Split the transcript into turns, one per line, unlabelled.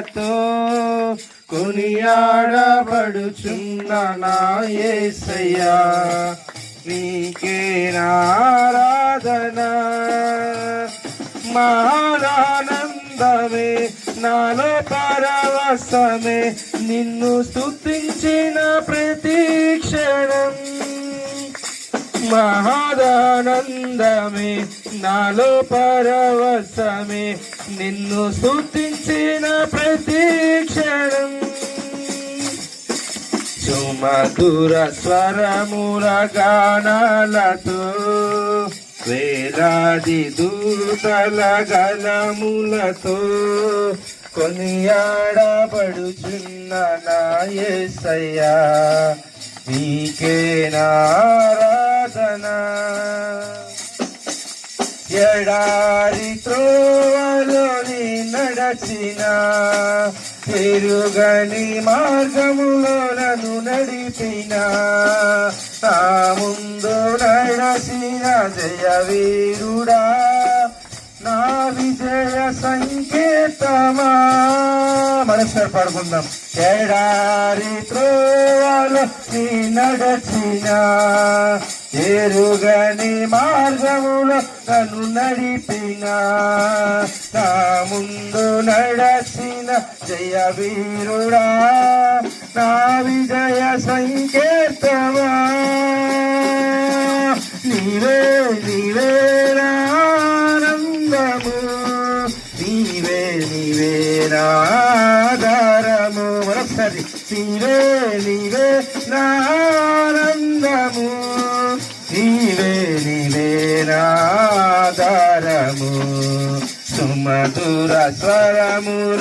తో కొనియాడబడుచున్న నా యేసయ్యా నీకే నారాధన. మహానందమే నాలో పరవశమే నిన్ను స్తుతించిన ప్రతీక్షణ మహాదానందమే నాలో పరవశమే నిన్ను స్తుతించిన ప్రతీక్షణం సుమధుర స్వరముల గానాలతో వేలాది దూతల గలములతో కొనియాడబడుచున్న నా యేసయ్యా నీకే నారాధన ఎడారి త్రోవలోని నడచిన తిరుగని మార్గములో నన్ను నడిపిన నా ముందు నడసిన జయ వీరుడా నా విజయ సంకేతమా? మనసారి పాడుకుందాం. ఎడారి త్రోవలో నీ నడచిన ఎరుగని మార్గములో నన్ను నడిపిన నా ముందు నడచిన జయ వీరుడా నా విజయ సంకేతమా? నీవే నీవే ఆనందము. నీవే నీవేనా నీవే నీవే నానందము. నీవే నీవే నాధారము సుమధుర స్వరముర